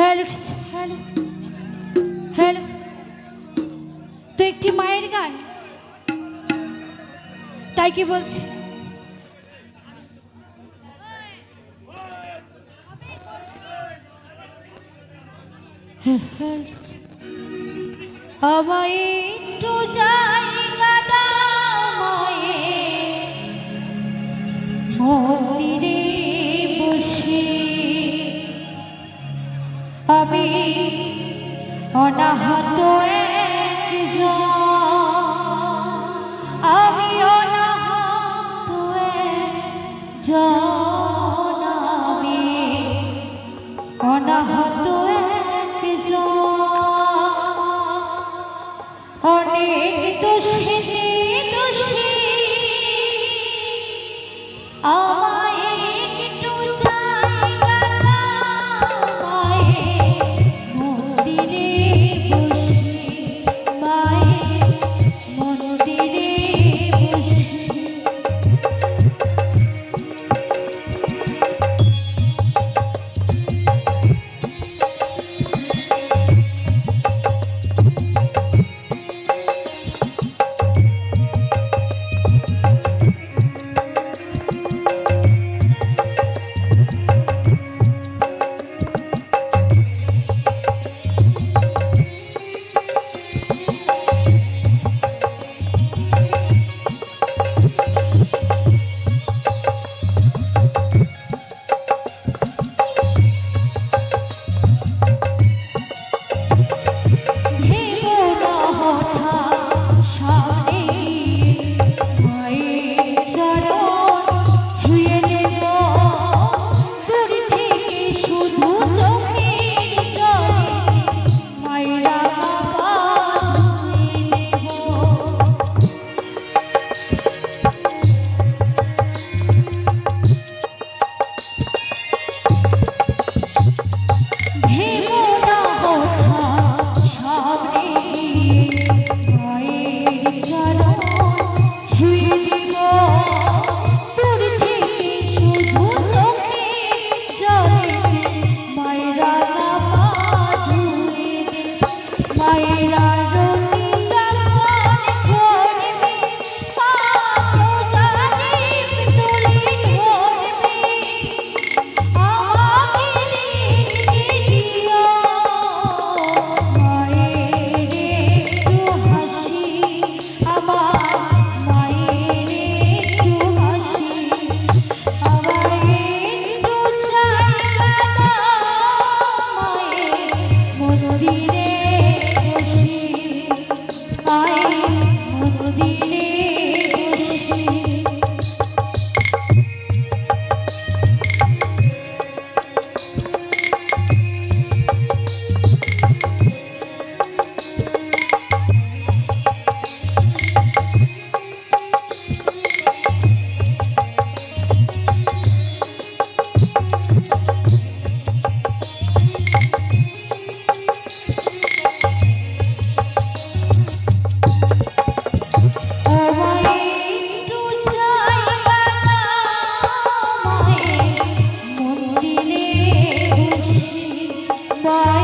হ্যালুস hello hello তো একটি মায়ের গান। তাই কি বলছে? হ্যাঁ, আমায় টু যায় আমি অনাহত আমি অনাহত জ I যায়